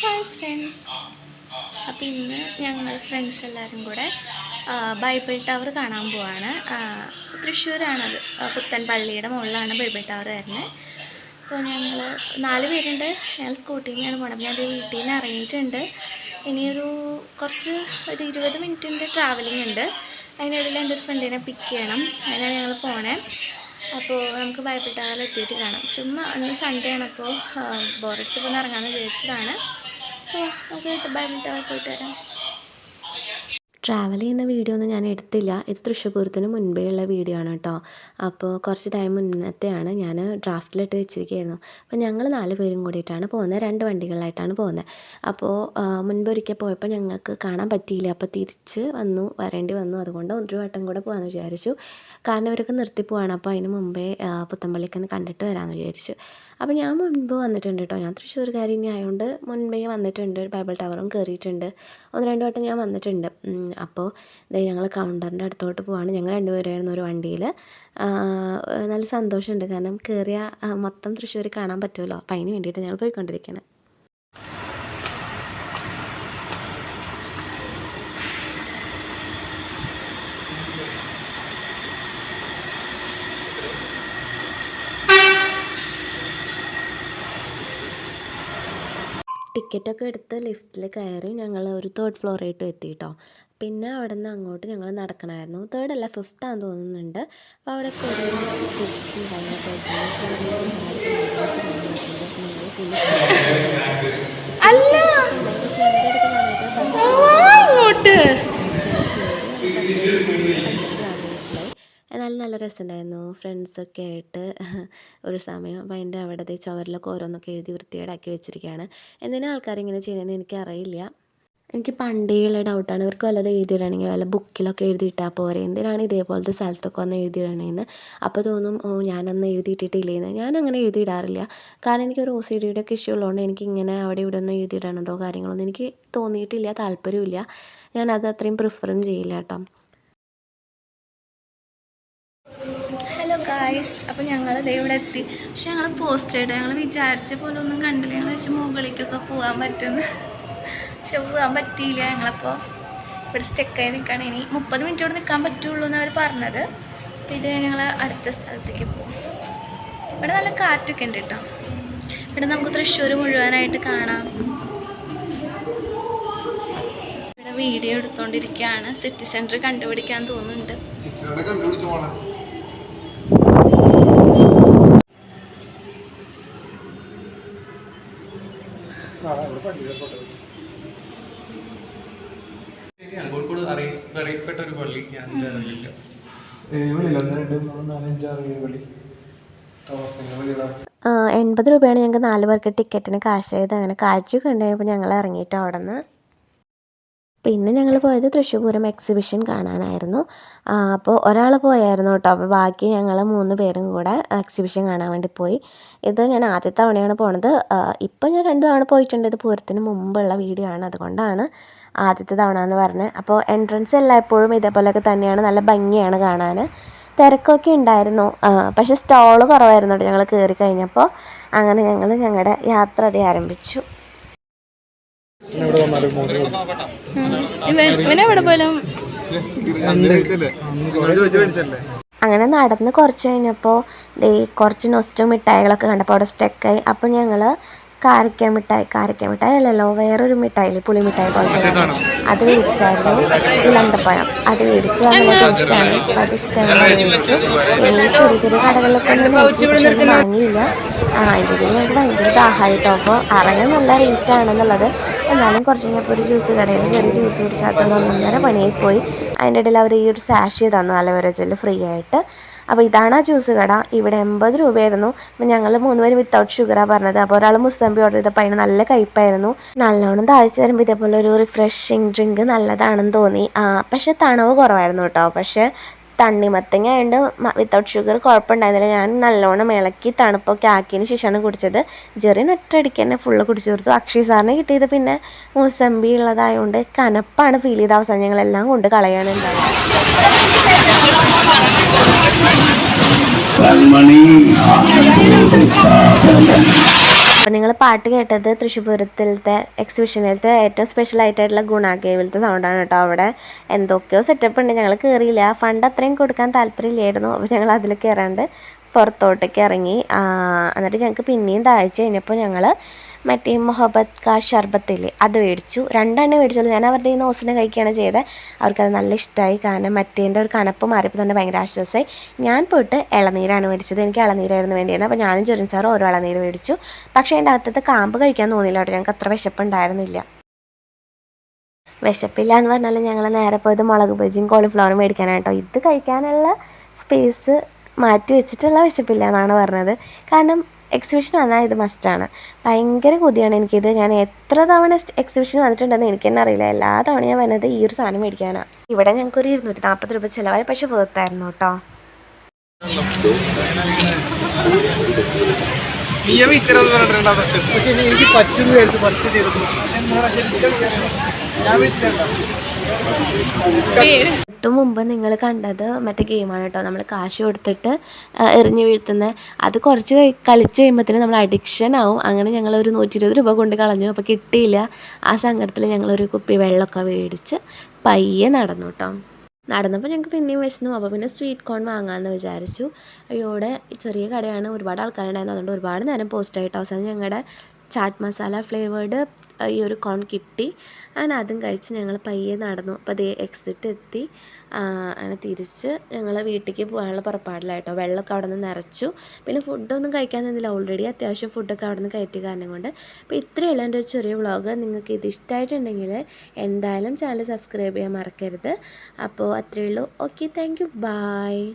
Hi friends അപ്പോൾ ഇന്ന് ഞങ്ങൾ ഫ്രണ്ട്സ് എല്ലാവരും കൂടെ ബൈബിൾ ടവർ കാണാൻ പോവാണ്. തൃശ്ശൂരാണത്. ആ, പുത്തൻ പള്ളിയുടെ മുകളിലാണ് ബൈബിൾ ടവർ വരുന്നത് അപ്പോൾ ഞങ്ങൾ നാല് പേരുണ്ട്. ഞങ്ങൾ സ്കൂട്ടിയിലാണ് പോകണം അപ്പോൾ ഞാൻ വീട്ടിൽ നിന്ന് ഇറങ്ങിയിട്ടുണ്ട്. ഇനിയൊരു കുറച്ച് ഒരു ഇരുപത് മിനിറ്റിന്റെ ട്രാവലിംഗ് ഉണ്ട്. അതിനിടയിൽ എന്റെ ഒരു ഫ്രണ്ടിനെ പിക്ക് ചെയ്യണം. അതിനാണ് ഞങ്ങൾ പോണേ. അപ്പോൾ നമുക്ക് ബൈബിൾ ടവറിൽ എത്തിയിട്ട് കാണാം. ചുമ്മാ സൺഡേ ആണ് അപ്പോൾ ബോറടിച്ചപ്പോൾ പോകുന്ന ഇറങ്ങാമെന്ന് വിചാരിച്ചതാണ്. ട്രാവൽ ചെയ്യുന്ന വീഡിയോ ഒന്നും ഞാൻ എടുത്തില്ല. ഇത് തൃശ്ശൂർ പൂരത്തിന് മുൻപേ ഉള്ള വീഡിയോ ആണ് കേട്ടോ. അപ്പോൾ കുറച്ച് ടൈം മുന്നത്തെയാണ് ഞാൻ ഡ്രാഫ്റ്റിലിട്ട് വെച്ചിരിക്കുകയായിരുന്നു. അപ്പോൾ ഞങ്ങൾ നാല് പേരും കൂടിയിട്ടാണ് പോകുന്നത്. രണ്ട് വണ്ടികളിലായിട്ടാണ് പോകുന്നത്. അപ്പോൾ മുൻപൊരിക്കൽ പോയപ്പോൾ ഞങ്ങൾക്ക് കാണാൻ പറ്റിയില്ല. അപ്പോൾ തിരിച്ച് വന്നു വരേണ്ടി വന്നു. അതുകൊണ്ട് ഒരു വട്ടം കൂടെ പോകാമെന്ന് വിചാരിച്ചു. കാരണം ഇവരൊക്കെ നിർത്തി പോവാണ്. അപ്പോൾ അതിന് മുമ്പേ പുത്തമ്പള്ളിക്കൊന്ന് കണ്ടിട്ട് വരാമെന്ന് വിചാരിച്ചു. അപ്പോൾ ഞാൻ മുൻപ് വന്നിട്ടുണ്ട് കേട്ടോ ഞാൻ തൃശ്ശൂർക്കാരി ഇനി ആയതുകൊണ്ട് മുൻപേ വന്നിട്ടുണ്ട്. ബൈബിൾ ടവറും കയറിയിട്ടുണ്ട് ഒന്ന് രണ്ട് വട്ടം ഞാൻ വന്നിട്ടുണ്ട്. അപ്പോൾ ദേ ഞങ്ങൾ കൗണ്ടറിന്റെ അടുത്തോട്ട് പോവാണ്. ഞങ്ങൾ രണ്ടുപേരായിരുന്നു ഒരു വണ്ടിയിൽ നല്ല സന്തോഷമുണ്ട് കാരണം കയറിയ മൊത്തം തൃശ്ശൂർ കാണാൻ പറ്റുമല്ലോ അപ്പോൾ അതിന് വേണ്ടിയിട്ട് ഞങ്ങൾ പോയിക്കൊണ്ടിരിക്കുന്നത് ടിക്കറ്റൊക്കെ എടുത്ത് ലിഫ്റ്റിൽ കയറി ഞങ്ങൾ ഒരു തേർഡ് ഫ്ലോറായിട്ട് എത്തി കേട്ടോ പിന്നെ അവിടെ നിന്ന് അങ്ങോട്ട് ഞങ്ങൾ നടക്കണമായിരുന്നു. തേർഡ് അല്ല ഫിഫ്ത്ത് ആണെന്ന് തോന്നുന്നുണ്ട്. അപ്പോൾ അവിടെ കുറേ ബുക്സും കാര്യങ്ങളൊക്കെ നല്ല രസമുണ്ടായിരുന്നു. ഫ്രണ്ട്സൊക്കെ ആയിട്ട് ഒരു സമയം അപ്പോൾ അതിന്റെ അവിടെ ചുവരിലൊക്കെ ഓരോന്നൊക്കെ എഴുതി വൃത്തികേടാക്കി വെച്ചിരിക്കുകയാണ് എന്തിനാ ആൾക്കാർ ഇങ്ങനെ ചെയ്യുന്നതെന്ന് എനിക്കറിയില്ല. എനിക്ക് പണ്ടേയുള്ള ഡൗട്ടാണ് ഇവർക്ക് വല്ലതും എഴുതിയിടണമെങ്കിൽ വല്ല ബുക്കിലൊക്കെ എഴുതിയിട്ടാൽ പോരെ. എന്തിനാണ് ഇതേപോലത്തെ സ്ഥലത്തൊക്കെ വന്ന് എഴുതിയിടണേന്ന്? അപ്പോൾ തോന്നും ഓ ഞാനന്ന് എഴുതിയിട്ടിട്ടില്ലേന്ന്. ഞാൻ അങ്ങനെ എഴുതിയിടാറില്ല. കാരണം എനിക്കൊരു ഒ സി ഡിയുടെ ഒക്കെ ഇഷ്യൂ ഉള്ളതുകൊണ്ട് എനിക്ക് ഇങ്ങനെ അവിടെ ഇവിടെ ഒന്നും എഴുതിയിടണതോ കാര്യങ്ങളൊന്നും എനിക്ക് തോന്നിയിട്ടില്ല താല്പര്യമില്ല. ഞാനത് അത്രയും പ്രിഫറും ചെയ്യില്ല കേട്ടോ. ഹലോ ഗായ്സ് അപ്പോൾ ഞങ്ങൾ ഇവിടെ എത്തി. പക്ഷെ ഞങ്ങൾ പോസ്റ്റ് ചെയ്ത് ഞങ്ങൾ വിചാരിച്ച പോലെ ഒന്നും കണ്ടില്ല. ഞങ്ങൾ വെച്ചാൽ മുകളിലേക്കൊക്കെ പോകാൻ പറ്റുന്നു. പക്ഷെ പോകാൻ പറ്റിയില്ല ഞങ്ങളപ്പോൾ ഇവിടെ സ്റ്റെക്കായി നിൽക്കുകയാണ് ഇനി മുപ്പത് മിനിറ്റ് ഇവിടെ നിൽക്കാൻ പറ്റുള്ളൂ എന്ന് അവർ പറഞ്ഞത്. അപ്പോൾ ഇത് ഞങ്ങൾ അടുത്ത സ്ഥലത്തേക്ക് പോകും ഇവിടെ നല്ല കാറ്റൊക്കെ ഉണ്ട് കേട്ടോ. ഇവിടെ നമുക്ക് തൃശ്ശൂർ മുഴുവനായിട്ട് കാണാം. ഇവിടെ വീഡിയോ എടുത്തുകൊണ്ടിരിക്കുകയാണ് സിറ്റി സെന്റർ കണ്ടുപിടിക്കാൻ തോന്നുന്നുണ്ട്. കോഴിക്കോട് അറിയ- അറിയപ്പെട്ട ഒരു പള്ളി ഞാൻ അറിയില്ല ഏഴുകളില്ല ഒന്ന് രണ്ട് മൂന്ന് നാല് അഞ്ച് ആറ് ഏഴ് കളി താമസിക്കുന്ന ആ, എൺപത് രൂപയാണ് ഞങ്ങൾക്ക് നാല് പേർക്ക് ടിക്കറ്റിന് ചെയ്ത് അങ്ങനെ കാഴ്ചയൊക്കെ ഉണ്ടായപ്പോൾ ഞങ്ങൾ ഇറങ്ങിയിട്ട് അവിടെ നിന്ന് പിന്നെ ഞങ്ങൾ പോയത് തൃശ്ശൂർ പൂരം എക്സിബിഷൻ കാണാനായിരുന്നു അപ്പോൾ ഒരാൾ പോയായിരുന്നു കേട്ടോ. അപ്പോൾ ബാക്കി ഞങ്ങൾ മൂന്ന് പേരും കൂടെ എക്സിബിഷൻ കാണാൻ വേണ്ടി പോയി. ഇത് ഞാൻ ആദ്യത്തെ തവണയാണ് പോണത്. ഇപ്പം ഞാൻ രണ്ട് തവണ പോയിട്ടുണ്ട്. ഇത് പൂരത്തിന് മുമ്പുള്ള വീഡിയോ ആണ്. അതുകൊണ്ടാണ് ആദ്യത്തെ തവണ എന്ന് പറഞ്ഞത്. അപ്പോൾ എൻട്രൻസ് എല്ലായ്പ്പോഴും ഇതേപോലെയൊക്കെ തന്നെയാണ്. നല്ല ഭംഗിയാണ് കാണാൻ തിരക്കൊക്കെ ഉണ്ടായിരുന്നു. പക്ഷേ സ്റ്റോൾ കുറവായിരുന്നു ഞങ്ങൾ കയറി കഴിഞ്ഞപ്പോൾ അങ്ങനെ ഞങ്ങൾ ഞങ്ങളുടെ യാത്ര അതേ ആരംഭിച്ചു. ഇവനെവിടെ പോലും അങ്ങനെ നടന്ന് കുറച്ച് കഴിഞ്ഞപ്പോൾ ദേ കുറച്ച് നൊസ്റ്റു മിഠായികളൊക്കെ കണ്ടപ്പോൾ അവിടെ സ്റ്റെക്കായി അപ്പോൾ ഞങ്ങൾ കാരക്ക മിഠായി കാരക്ക മിഠായി അല്ലല്ലോ വേറൊരു മിഠായില്ലേ പുളി മിഠായി പോലത്തെ സാധനം. അത് മേടിച്ചായിരുന്നു. ഇളന്തപ്പഴം അത് മേടിച്ചു അങ്ങനെ ടേസ്റ്റാണ് അത് ഇഷ്ടമാണ് മേടിച്ചു ചെറിയ ചെറിയ കടകളിലൊക്കെ ഒന്ന് വാങ്ങിയില്ല. ആ ഇതിന് ഞങ്ങൾക്ക് ഭയങ്കര ദാഹമായിട്ടോ. അപ്പോൾ അറിയാൻ നല്ല റേറ്റ് ആണെന്നുള്ളത്. എന്നാലും കുറച്ച് കഴിഞ്ഞപ്പോൾ ഒരു ജ്യൂസ് കടയിൽ കയറി ജ്യൂസ് കുടിച്ചാൽ ഒന്നൊന്നര പണിയിൽ പോയി അതിന്റെ ഇടയിൽ അവർ ഈ ഒരു സാഷി തന്നു അലവര ജെല്ല് ഫ്രീ ആയിട്ട്. അപ്പോൾ ഇതാണ് ആ ജ്യൂസ് കട. ഇവിടെ എൺപത് രൂപയായിരുന്നു. അപ്പോൾ ഞങ്ങൾ മൂന്ന് പേര് വിത്തൗട്ട് ഷുഗറാണ് പറഞ്ഞത്. അപ്പോൾ ഒരാൾ മുസമ്പി ഓർഡർ ചെയ്തപ്പോൾ അതിന് നല്ല കയ്പ്പായിരുന്നു നല്ലോണം താഴ്ച വരുമ്പോൾ ഇതേപോലെ ഒരു റിഫ്രഷിങ് ഡ്രിങ്ക് നല്ലതാണെന്ന് തോന്നി. പക്ഷേ തണവ് കുറവായിരുന്നു കേട്ടോ. പക്ഷേ തണ്ണിമത്തങ്ങ ആയതുകൊണ്ട് വിത്തൗട്ട് ഷുഗർ കുഴപ്പമുണ്ടായിരുന്നില്ല ഞാൻ നല്ലോണം ഇളക്കി തണുപ്പൊക്കെ ആക്കിയതിന് ശേഷമാണ് കുടിച്ചത്. ജെറിൻ ഒറ്റയടിക്ക് തന്നെ ഫുള്ള് കുടിച്ചു കൊടുത്തു അക്ഷയ് സാറിന് കിട്ടിയത് പിന്നെ മൂസമ്പി ഉള്ളതായതുകൊണ്ട് കനപ്പാണ് ഫീൽ ചെയ്ത അവസാനം. ഞങ്ങളെല്ലാം കൊണ്ട് കളയാനുണ്ടാവുക കൺമണി. അപ്പോൾ നിങ്ങൾ പാട്ട് കേട്ടത് തൃശ്ശൂർ പൂരത്തിലത്തെ എക്സിബിഷനിലത്തെ ഏറ്റവും സ്പെഷ്യൽ ആയിട്ടുള്ള ഗുണ കേവിലത്തെ സൗണ്ടാണ് കേട്ടോ അവിടെ. എന്തൊക്കെയോ സെറ്റപ്പ് ഉണ്ട്. ഞങ്ങൾ കയറിയില്ല ഫണ്ട് അത്രയും കൊടുക്കാൻ താല്പര്യമില്ലായിരുന്നു. അപ്പോൾ ഞങ്ങൾ അതിൽ കയറാണ്ട് പുറത്തോട്ടേക്ക് ഇറങ്ങി. എന്നിട്ട് ഞങ്ങൾക്ക് പിന്നെയും താഴ്ച കഴിഞ്ഞപ്പോൾ ഞങ്ങൾ മറ്റേ മൊഹബത്ത് കാ ഷർബത്തില്ലേ അത് മേടിച്ചു. രണ്ടെണ്ണം മേടിച്ചുള്ളൂ. ഞാൻ അവരുടെ ഈ നോസിനെ കഴിക്കുകയാണ് ചെയ്തത്. അവർക്കത് നല്ല ഇഷ്ടമായി കാരണം മറ്റേന്റെ ഒരു കനപ്പ് മാറിയപ്പോൾ തന്നെ ഭയങ്കര ആശ്വാസമായി. ഞാൻ പോയിട്ട് ഇളനീരാണ് മേടിച്ചത്. എനിക്ക് ഇളനീരായിരുന്നു വേണ്ടിയിരുന്നത് അപ്പോൾ ഞാനും ജെറിൻ സാറും ഓരോ ഇളനീര് മേടിച്ചു. പക്ഷേ അതിന്റെ അകത്തത്തെ കാമ്പ് കഴിക്കാൻ തോന്നിയില്ല കേട്ടോ. ഞങ്ങൾക്ക് അത്ര വിശപ്പുണ്ടായിരുന്നില്ല വിശപ്പില്ല എന്ന് പറഞ്ഞാൽ ഞങ്ങൾ നേരെ പോയത് മുളക് ബജിയും കോളിഫ്ലവറും മേടിക്കാനായിട്ടോ ഇത് കഴിക്കാനുള്ള സ്പേസ് മാറ്റി വെച്ചിട്ടുള്ള വിശപ്പില്ല എന്നാണ് പറഞ്ഞത്. കാരണം എക്സിബിഷൻ വന്നാൽ ഇത് മസ്റ്റാണ് ഭയങ്കര കൊതിയാണ് എനിക്കിത്. ഞാൻ എത്ര തവണ എക്സിബിഷൻ വന്നിട്ടുണ്ടെന്ന് എനിക്ക് തന്നെ അറിയില്ല. എല്ലാ തവണ ഞാൻ വന്നത് ഈ ഒരു സാധനം മേടിക്കാനാണ് ഇവിടെ ഞങ്ങൾക്കൊരു ഇരുന്നൂറ്റി നാൽപ്പത് രൂപ ചിലവായി. പക്ഷെ വേർത്തായിരുന്നു കേട്ടോ. പക്ഷെ എനിക്ക് തൊട്ട് മുമ്പ് നിങ്ങൾ കണ്ടത് മറ്റേ ഗെയിമാണ് കേട്ടോ നമ്മൾ കാശ് കൊടുത്തിട്ട് എറിഞ്ഞു വീഴ്ത്തുന്നത് വീഴ്ത്തുന്ന. അത് കുറച്ച് കളിച്ച് കഴിയുമ്പോഴത്തേനും നമ്മൾ അഡിക്ഷൻ ആവും. അങ്ങനെ ഞങ്ങൾ ഒരു നൂറ്റി ഇരുപത് രൂപ കൊണ്ട് കളഞ്ഞു. അപ്പോൾ കിട്ടിയില്ല. ആ സങ്കടത്തിൽ ഒരു കുപ്പി വെള്ളമൊക്കെ മേടിച്ച് പയ്യെ നടന്നു കേട്ടോ നടന്നപ്പോൾ ഞങ്ങൾക്ക് പിന്നെയും വിശന്നു. അപ്പോൾ പിന്നെ സ്വീറ്റ് കോൺ വാങ്ങാമെന്ന് വിചാരിച്ചു. അയ്യോടെ ചെറിയ കടയാണ് ഒരുപാട് ആൾക്കാരുണ്ടായിരുന്നു. അതുകൊണ്ട് ഒരുപാട് നേരം പോസ്റ്റായിട്ട് അവസാനം ഞങ്ങളുടെ ചാട്ട് മസാല ഫ്ലേവേഡ് ഈ ഒരു കോൺ കിട്ടി. അങ്ങനെ അതും കഴിച്ച് ഞങ്ങൾ പയ്യെ നടന്നു. അപ്പോൾ അതേ എക്സിറ്റ് എത്തി. അങ്ങനെ തിരിച്ച് ഞങ്ങൾ വീട്ടിലേക്ക് പോകാനുള്ള പുറപ്പാടിലായിട്ടോ. വെള്ളമൊക്കെ അവിടെ നിന്ന് നിറച്ചു. പിന്നെ ഫുഡൊന്നും കഴിക്കാൻ നിന്നില്ല. ഓൾറെഡി അത്യാവശ്യം ഫുഡൊക്കെ അവിടെ നിന്ന് കയറ്റിയ കാരണം കൊണ്ട്. അപ്പോൾ ഇത്രയേ ഉള്ളൂ എന്റെ ഒരു ചെറിയ വ്ളോഗ് നിങ്ങൾക്ക് ഇത് ഇഷ്ടമായിട്ടുണ്ടെങ്കിൽ എന്തായാലും ചാനൽ സബ്സ്ക്രൈബ് ചെയ്യാൻ മറക്കരുത്. അപ്പോൾ അത്രയേ ഉള്ളൂ ഓക്കെ താങ്ക് യു ബായ്